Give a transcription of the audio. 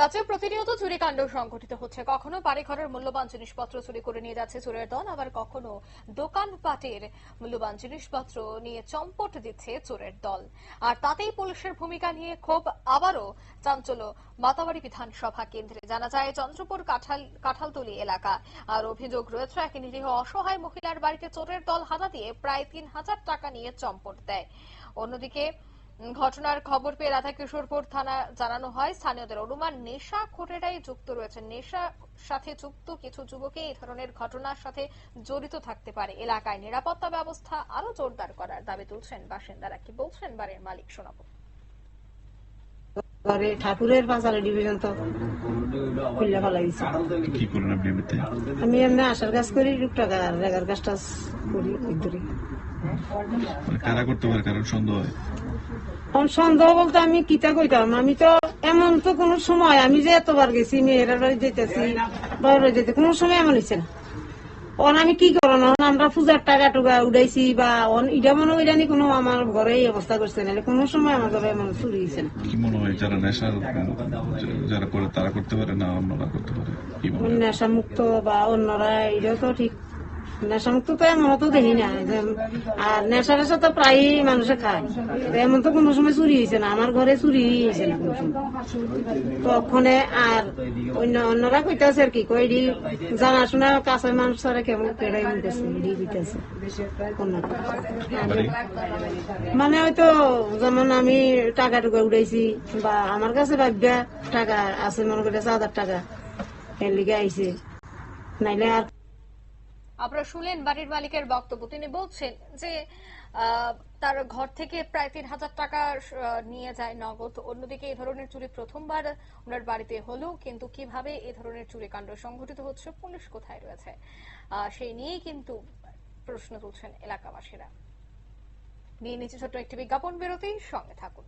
রাজ্যে প্রতিনিয়ত চুরিকাণ্ড সংঘটিত হচ্ছে। কখনো বাড়িঘরের মূল্যবান জিনিসপত্র চুরি করে নিয়ে যাচ্ছে চোরের দল, আবার কখনো দোকানপাটের মূল্যবান জিনিসপত্র নিয়ে চম্পট দিচ্ছে চোরের দল। আর তাতেই পুলিশের ভূমিকা নিয়ে ক্ষোভ, আবারও চাঞ্চল্য মাতাবাড়ি বিধানসভা কেন্দ্রে। জানা যায়, চন্দ্রপুর কাঁঠাল, কাঁঠালতলি এলাকা। আর অভিযোগ রয়েছে, এক নিরীহ অসহায় মহিলার বাড়িতে চোরের দল হানা দিয়ে প্রায় তিন হাজার টাকা নিয়ে চম্পট দেয়। অন্যদিকে ঘটনার খবর পেয়ে রাধাকিশোরপুর থানা জানানো হয়, স্থানীয়দের অনুমান নেশা খোটেটাই যুক্ত রয়েছে নেশা সাথে যুক্ত কিছু যুবকে এই ধরনের ঘটনার সাথে জড়িত থাকতে পারে। এলাকায় নিরাপত্তা ব্যবস্থা আরও জোরদার করার দাবি তুলছেন বাসিন্দারা। কি বলছেন বাড়ির মালিক শোনাবো। ঘরে ঠাকুরের পাঁচালি ডিভিশন তো খুললে কি করেন আপনি এমনিতে? আমি এমনি আশার কাজ করি আর রেগার কাজ টাজ করি। ধরে মানে কারা করতে পারে? কারণ সন্দেহ হয়? সন্দেহ বলতে আমি কিতা কইতাম? আমি তো এমন তো কোনো সময় আমি যে এতবার গেছি মেয়েরা যেতেছি বাইরে যেতে কোনো সময় এমন হয়েছে না। অন আমি কি করো না? আমরা পূজার টাকা টুকা উড়াইছি বা অন ইটা মনে হয় জানি কোনো আমার ঘরে এই অবস্থা করছে না কোনো সময় আমার ঘরে মানে চুরি হয়েছে না। কি মনে হয় যারা নেশা যারা করে তারা করতে পারে না অন্যরা করতে পারে? নেশা মুক্ত বা অন্যরা এটা তো ঠিক নেশা মুক্ত তো এমন তো দেখি না আর নেশা নেশা তো প্রায়ই মানুষে খায়। এমন তো কোনো সময় চুরি হয়েছে না আমার ঘরে চুরি হয়েছে না কোনো সময়। তখনে আর অন্য অন্যরা কইতাছে আর কি কই জানাশোনা কাছে মানুষ ছাড়া কেমন কেড়াই নিতেছে কইতাছে মানে হয়তো যেমন আমি টাকা টুকা উড়াইছি বা আমার কাছে ভাববা টাকা আছে মনে করে হাজার টাকা এর লিগে আইছে। নাইলে আর আপনারা শুনলেন বাড়ির মালিকের বক্তব্য। তিনি বলছেন যে তার ঘর থেকে প্রায় তিন হাজার টাকা নিয়ে যায় নগদ। অন্যদিকে এই ধরনের চুরি প্রথমবার ওনার বাড়িতে হলো, কিন্তু কীভাবে এই ধরনের চুরি কাণ্ড সংঘটিত হচ্ছে পুলিশ কোথায় রয়েছে? সেই নিয়েই কিন্তু প্রশ্ন তুলছেন এলাকাবাসীরা। নিয়ে নিচে ছোট্ট একটি বিজ্ঞাপন বেরোতেই সঙ্গে থাকুন।